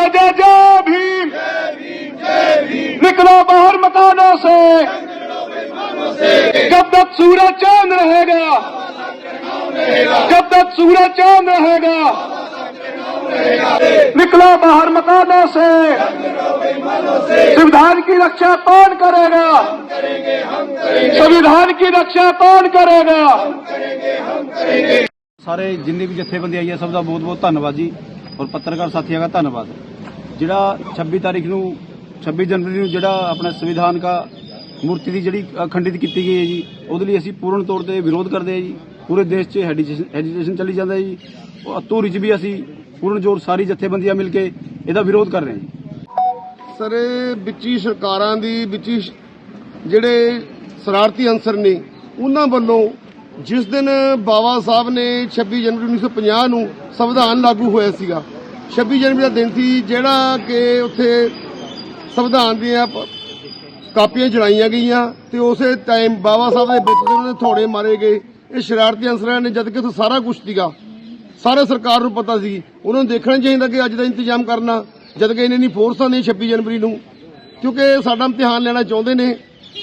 जय जय जय भीम निकलो बाहर मकानों से जब तक सूरज चांद रहेगा जब तक सूरज चांद रहेगा निकलो बाहर मकानों से संविधान की रक्षा कौन करेगा संविधान की रक्षा कौन करेगा ਸਾਰੇ ਜਿੰਨੇ ਵੀ ਜਥੇਬੰਦੀ ਆਈ ਹੈ ਸਭ ਦਾ ਬਹੁਤ ਬਹੁਤ ਧੰਨਵਾਦ ਜੀ ਔਰ ਪੱਤਰਕਾਰ ਸਾਥੀਆਂ ਦਾ ਧੰਨਵਾਦ ਜਿਹੜਾ 26 ਤਾਰੀਖ ਨੂੰ 26 ਜਨਵਰੀ ਨੂੰ ਜਿਹੜਾ ਆਪਣਾ ਸੰਵਿਧਾਨ ਦਾ ਮੂਰਤੀ ਦੀ ਜਿਹੜੀ ਅਖੰਡਿਤ ਕੀਤੀ ਗਈ ਹੈ ਜੀ, ਉਹਦੇ ਲਈ ਅਸੀਂ ਪੂਰਨ ਤੌਰ ਤੇ ਵਿਰੋਧ ਕਰਦੇ ਹਾਂ ਜੀ। ਪੂਰੇ ਦੇਸ਼ 'ਚ ਹੈਜੀਟੇਸ਼ਨ ਚੱਲੀ ਜਾਂਦਾ ਜੀ। ਧੂਰੀ 'ਚ ਵੀ ਅਸੀਂ ਪੂਰਨ ਜ਼ੋਰ ਸਾਰੀ ਜਥੇਬੰਦੀਆਂ ਮਿਲ ਕੇ ਇਹਦਾ ਵਿਰੋਧ ਕਰ ਰਹੇ ਹਾਂ ਜੀ। ਸਰ, ਇਹ ਵਿੱਚੀ ਸਰਕਾਰਾਂ ਦੀ, ਵਿੱਚੀ ਜਿਹੜੇ ਸ਼ਰਾਰਤੀ ਅੰਸਰ ਨੇ, ਉਹਨਾਂ ਵੱਲੋਂ ਜਿਸ ਦਿਨ ਬਾਬਾ ਸਾਹਿਬ ਨੇ 26 ਜਨਵਰੀ 1950 ਨੂੰ ਸੰਵਿਧਾਨ ਲਾਗੂ ਹੋਇਆ ਸੀਗਾ 26 ਜਨਵਰੀ ਦਾ ਦਿਨ ਸੀ, ਜਿਹੜਾ ਕਿ ਉੱਥੇ ਸੰਵਿਧਾਨ ਦੀਆਂ ਕਾਪੀਆਂ ਚਲਾਈਆਂ ਗਈਆਂ ਤੇ ਉਸੇ ਟਾਈਮ ਬਾਬਾ ਸਾਹਿਬ ਦੇ ਵਿੱਚ ਉਹਨਾਂ ਦੇ ਥੋੜੇ ਮਾਰੇ ਗਏ। ਇਹ ਸ਼ਰਾਰਤੀ ਅਨਸਰਾਂ ਨੇ ਜਦ ਕਿ ਉੱਥੇ ਸਾਰਾ ਕੁਝ ਸੀਗਾ। ਸਾਰੇ ਸਰਕਾਰ ਨੂੰ ਪਤਾ ਸੀ। ਉਹਨਾਂ ਨੂੰ ਦੇਖਣਾ ਚਾਹੀਦਾ ਕਿ ਅੱਜ ਦਾ ਇੰਤਜ਼ਾਮ ਕਰਨਾ। ਜਦ ਕਿ ਇਹਨਾਂ ਦੀ ਫੋਰਸਾਂ ਨੇ 26 ਜਨਵਰੀ ਨੂੰ। ਕਿਉਂਕਿ ਇਹ ਸਾਡਾ ਇਮਤਿਹਾਨ ਲੈਣਾ ਚਾਹੁੰਦੇ ਨੇ।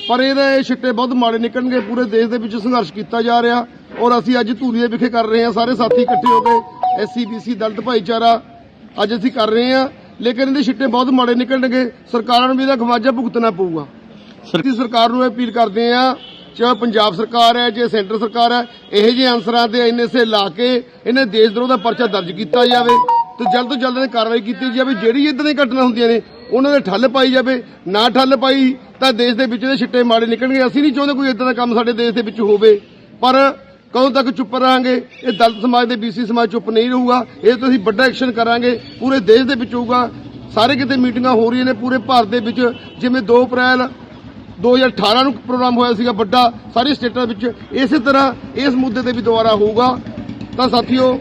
ਪਰ ਇਹਦੇ ਛਿੱਟੇ ਬਹੁਤ ਮਾੜੇ ਨਿਕਲਣਗੇ। ਪੂਰੇ ਦੇਸ਼ ਦੇ ਵਿੱਚ ਸੰਘਰਸ਼ ਕੀਤਾ ਜਾ ਰਿਹਾ। ਔਰ ਅਸੀਂ ਅੱਜ ਧੂਰੀ ਦੇ ਵਿਖੇ ਕਰ ਰਹੇ ਹਾਂ। ਸਾਰੇ ਸਾਥੀ ਇਕੱਠੇ ਹੋ ਕੇ। ਐਸਸੀਬੀਸੀ ਦਲਿਤ ਭਾਈਚਾਰਾ ਅੱਜ ਅਸੀਂ ਕਰ ਰਹੇ ਹਾਂ ਲੇਕਿਨ ਇਹਦੇ ਛਿੱਟੇ ਬਹੁਤ ਮਾੜੇ ਨਿਕਲਣਗੇ। ਸਰਕਾਰਾਂ ਨੂੰ ਵੀ ਇਹਦਾ ਖਮਾਜਾ ਭੁਗਤਣਾ ਪਊਗਾ। ਅਸੀਂ ਸਰਕਾਰ ਨੂੰ ਅਪੀਲ ਕਰਦੇ ਆ ਚਾਹੇ ਪੰਜਾਬ ਸਰਕਾਰ ਹੈ ਚਾਹੇ ਸੈਂਟਰ ਸਰਕਾਰ ਹੈ ਇਹੋ ਜਿਹੇ ਅਨਸਰਾਂ ਤੇ ਐਨਐਸਏ ਲਾ ਕੇ ਇਹਨੇ ਦੇਸ਼ ਦਰੋਹ ਦਾ ਪਰਚਾ ਦਰਜ ਕੀਤਾ ਜਾਵੇ ਤੇ ਜਲਦ ਤੋਂ ਜਲਦ ਇਹ ਕਾਰਵਾਈ ਕੀਤੀ ਜਾਵੇ। ਜਿਹੜੀ ਇਦਾਂ ਦੀਆਂ ਘਟਨਾ ਹੁੰਦੀਆਂ ਨੇ ਉਹਨਾਂ ਦੇ ਠੱਲ ਪਾਈ ਜਾਵੇ। ਨਾ ਠੱਲ ਪਾਈ ਤਾਂ ਦੇਸ਼ ਦੇ ਵਿੱਚ ਦੇ ਛਿੱਟੇ ਮਾੜੇ ਨਿਕਲਣਗੇ। ਅਸੀਂ ਨਹੀਂ ਚਾਹੁੰਦੇ ਕੋਈ ਇਦਾਂ ਦਾ ਕੰਮ ਸਾਡੇ ਦੇਸ਼ ਦੇ ਵਿੱਚ ਹੋਵੇ। ਪਰ ਕਦੋਂ ਤੱਕ ਚੁੱਪ ਰਹਾਂਗੇ? ਇਹ ਦਲਿਤ ਸਮਾਜ ਦੇ ਬੀਸੀ ਸਮਾਜ ਚੁੱਪ ਨਹੀਂ ਰਹੂਗਾ। ਇਹ ਤੋਂ ਅਸੀਂ ਵੱਡਾ ਐਕਸ਼ਨ ਕਰਾਂਗੇ। ਪੂਰੇ ਦੇਸ਼ ਦੇ ਵਿੱਚ ਹੋਊਗਾ। ਸਾਰੇ ਕਿਤੇ ਮੀਟਿੰਗਾਂ ਹੋ ਰਹੀਆਂ ਨੇ ਪੂਰੇ ਭਾਰਤ ਦੇ ਵਿੱਚ। ਜਿਵੇਂ 2 ਅਪ੍ਰੈਲ 2018 ਨੂੰ ਪ੍ਰੋਗਰਾਮ ਹੋਇਆ ਸੀਗਾ ਵੱਡਾ, ਸਾਰੇ ਸਟੇਟਾਂ ਵਿੱਚ। ਇਸੇ ਤਰ੍ਹਾਂ ਇਸ ਮੁੱਦੇ ਤੇ ਵੀ ਦੁਬਾਰਾ ਹੋਊਗਾ। ਤਾਂ ਸਾਥੀਓ,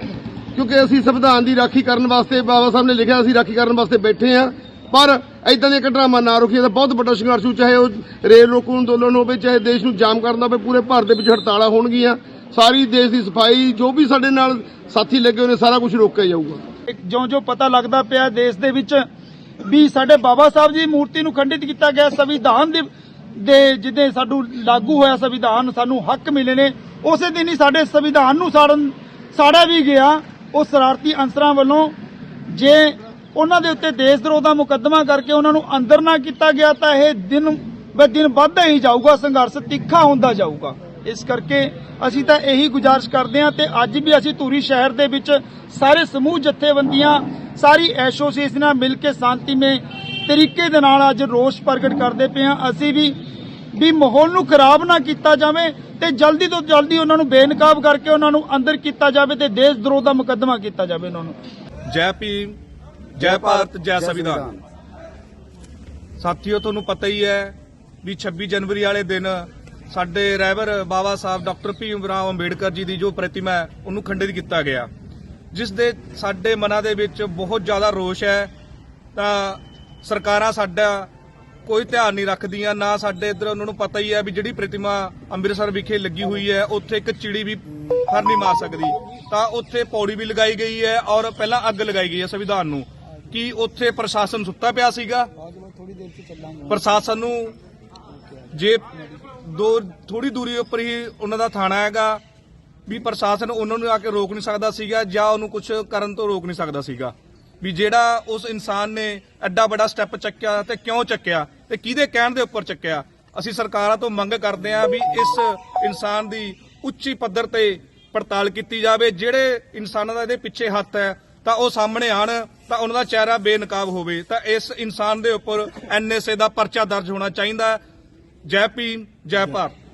ਕਿਉਂਕਿ ਅਸੀਂ ਸੰਵਿਧਾਨ ਦੀ ਰਾਖੀ ਕਰਨ ਵਾਸਤੇ ਬਾਬਾ ਸਾਹਿਬ ਨੇ ਲਿਖਿਆ, ਅਸੀਂ ਰਾਖੀ ਕਰਨ ਵਾਸਤੇ ਬੈਠੇ ਹਾਂ। ਪਰ ਇਦਾਂ ਦੀਆਂ ਘਟਨਾਵਾਂ ਨਾ ਰੁਕੀਏ ਤਾਂ ਬਹੁਤ ਵੱਡਾ ਸੰਘਰਸ਼ ਹੋਊ, ਚਾਹੇ ਉਹ ਰੇਲ ਰੋਕੂ ਅੰਦੋਲਨ ਹੋਵੇ, ਚਾਹੇ ਦੇਸ਼ ਨੂੰ ਜਾਮ ਕਰਨ ਦਾ ਹੋਵੇ, ਪੂਰੇ ਭਾਰਤ ਦੇ ਵਿੱਚ ਹੜਤਾਲਾਂ ਹੋਣਗੀਆਂ। ਸਾਰੀ ਦੇਸ਼ ਦੀ ਸਫ਼ਾਈ, ਜੋ ਵੀ ਸਾਡੇ ਨਾਲ ਸਾਥੀ ਲੱਗੇ ਹੋਏ ਨੇ, ਸਾਰਾ ਕੁਝ ਰੋਕਿਆ ਜਾਊਗਾ। ਜਿਉਂ ਜਿਉਂ ਪਤਾ ਲੱਗਦਾ ਪਿਆ ਦੇਸ਼ ਦੇ ਵਿੱਚ ਵੀ ਸਾਡੇ ਬਾਬਾ ਸਾਹਿਬ ਜੀ ਦੀ ਮੂਰਤੀ ਨੂੰ ਖੰਡਿਤ ਕੀਤਾ ਗਿਆ, ਸੰਵਿਧਾਨ ਦੇ ਦੇ ਜਿੱਦੇ ਸਾਨੂੰ ਲਾਗੂ ਹੋਇਆ ਸੰਵਿਧਾਨ, ਸਾਨੂੰ ਹੱਕ ਮਿਲੇ ਨੇ, ਉਸੇ ਦਿਨ ਹੀ ਸਾਡੇ ਸੰਵਿਧਾਨ ਨੂੰ ਸਾੜਨ, ਸਾੜਿਆ ਵੀ ਗਿਆ। ਉਹ ਸ਼ਰਾਰਤੀ ਅੰਸਰਾਂ ਵੱਲੋਂ ਜੇ ਉਹਨਾਂ ਦੇ ਉੱਤੇ ਦੇਸ਼ ਦਰੋਹ ਦਾ ਮੁਕੱਦਮਾ ਕਰਕੇ ਉਹਨਾਂ ਨੂੰ ਅੰਦਰ ਨਾ ਕੀਤਾ ਗਿਆ, ਤਾਂ ਇਹ ਦਿਨ ਬ ਦਿਨ ਵੱਧਦਾ ਹੀ ਜਾਊਗਾ ਸੰਘਰਸ਼ ਤਿੱਖਾ ਹੁੰਦਾ ਜਾਊਗਾ। ਇਸ ਕਰਕੇ ਅਸੀਂ ਤਾਂ ਇਹੀ ਗੁਜ਼ਾਰਿਸ਼ ਕਰਦੇ ਹਾਂ ਤੇ ਅੱਜ ਵੀ ਅਸੀਂ ਧੂਰੀ ਸ਼ਹਿਰ ਦੇ ਵਿੱਚ ਸਾਰੇ ਸਮੂਹ ਜਥੇਬੰਦੀਆਂ ਸਾਰੀ ਐਸੋਸੀਏਸ਼ਨਾਂ ਮਿਲ ਕੇ ਸ਼ਾਂਤੀਮਈ ਤਰੀਕੇ ਦੇ ਨਾਲ ਅੱਜ ਰੋਸ ਪ੍ਰਗਟ ਕਰਦੇ ਪਏ ਹਾਂ। ਅਸੀਂ ਵੀ ਵੀ ਮਾਹੌਲ ਨੂੰ ਖਰਾਬ ਨਾ ਕੀਤਾ ਜਾਵੇ ਤੇ ਜਲਦੀ ਤੋਂ ਜਲਦੀ ਉਹਨਾਂ ਨੂੰ ਬੇਨਕਾਬ ਕਰਕੇ ਉਹਨਾਂ ਨੂੰ ਅੰਦਰ ਕੀਤਾ ਜਾਵੇ ਤੇ ਦੇਸ਼ ਦਰੋਹ ਦਾ ਮੁਕੱਦਮਾ ਕੀਤਾ ਜਾਵੇ ਉਹਨਾਂ ਨੂੰ। ਜੈ ਭੀਮ ਜੈ ਭਾਰਤ ਜੈ ਸੰਵਿਧਾਨ। ਸਾਥੀਓ ਤੁਹਾਨੂੰ ਪਤਾ ਹੀ ਹੈ ਵੀ 26 ਜਨਵਰੀ ਵਾਲੇ ਦਿਨ ਸਾਡੇ ਰਹਿਬਰ ਬਾਬਾ ਸਾਹਿਬ ਡਾਕਟਰ ਭੀਮ ਰਾਓ ਅੰਬੇਡਕਰ ਜੀ ਦੀ ਜੋ ਪ੍ਰਤਿਮਾ ਹੈ ਉਹਨੂੰ ਖੰਡਿਤ ਕੀਤਾ ਗਿਆ। ਜਿਸ ਦੇ ਸਾਡੇ ਮਨਾਂ ਦੇ ਵਿੱਚ ਬਹੁਤ ਜ਼ਿਆਦਾ ਰੋਸ਼ ਹੈ। ਤਾਂ ਸਰਕਾਰਾਂ ਸਾਡਾ ਕੋਈ ਧਿਆਨ ਨਹੀਂ ਰੱਖਦੀਆਂ ਨਾ ਸਾਡੇ ਇੱਧਰ ਉਹਨਾਂ ਨੂੰ ਪਤਾ ਹੀ ਹੈ ਵੀ ਜਿਹੜੀ ਪ੍ਰਤਿਮਾ ਅੰਮ੍ਰਿਤਸਰ ਵਿਖੇ ਲੱਗੀ ਹੋਈ ਹੈ ਉੱਥੇ ਇੱਕ ਚਿੜੀ ਵੀ ਫਰ ਨਹੀਂ ਮਾਰ ਸਕਦੀ। ਤਾਂ ਉੱਥੇ ਪੌੜੀ ਵੀ ਲਗਾਈ ਗਈ ਹੈ ਔਰ ਪਹਿਲਾਂ ਅੱਗ ਲਗਾਈ ਗਈ ਹੈ ਸੰਵਿਧਾਨ ਨੂੰ। ਕੀ ਉੱਥੇ ਪ੍ਰਸ਼ਾਸਨ ਸੁੱਤਾ ਪਿਆ ਸੀਗਾ? ਪ੍ਰਸ਼ਾਸਨ ਨੂੰ ਜੇ ਦੋ ਥੋੜੀ ਦੂਰੀ ਉੱਪਰ ਹੀ ਉਹਨਾਂ ਦਾ ਥਾਣਾ ਹੈਗਾ, ਵੀ ਪ੍ਰਸ਼ਾਸਨ ਉਹਨਾਂ ਨੂੰ ਆ ਕੇ ਰੋਕ ਨਹੀਂ ਸਕਦਾ ਸੀਗਾ ਜਾਂ ਉਹਨੂੰ ਕੁਝ ਕਰਨ ਤੋਂ ਰੋਕ ਨਹੀਂ ਸਕਦਾ ਸੀਗਾ। ਵੀ ਜਿਹੜਾ ਉਸ ਇਨਸਾਨ ਨੇ ਐਡਾ ਵੱਡਾ ਸਟੈਪ ਚੱਕਿਆ ਤੇ ਕਿਉਂ ਚੱਕਿਆ ਤੇ ਕਿਹਦੇ ਕਹਿਣ ਦੇ ਉੱਪਰ ਚੱਕਿਆ, ਅਸੀਂ ਸਰਕਾਰਾਂ ਤੋਂ ਮੰਗ ਕਰਦੇ ਹਾਂ ਵੀ ਇਸ ਇਨਸਾਨ ਦੀ ਉੱਚੀ ਪੱਧਰ ਤੇ ਪੜਤਾਲ ਕੀਤੀ ਜਾਵੇ। ਜਿਹੜੇ ਇਨਸਾਨਾਂ ਦਾ ਇਹਦੇ ਪਿੱਛੇ ਹੱਥ ਹੈ, ਤਾਂ ਉਹ ਸਾਹਮਣੇ ਆਣ ਤਾਂ ਉਹਨਾਂ ਦਾ ਚਿਹਰਾ ਬੇਨਕਾਬ ਹੋਵੇ। ਤਾਂ ਇਸ ਇਨਸਾਨ ਦੇ ਉੱਪਰ ਐਨਐਸਏ ਦਾ ਪਰਚਾ ਦਰਜ ਹੋਣਾ ਚਾਹੀਦਾ ਜੈ ਭੀਮ ਜੈ ਭਾਰਤ।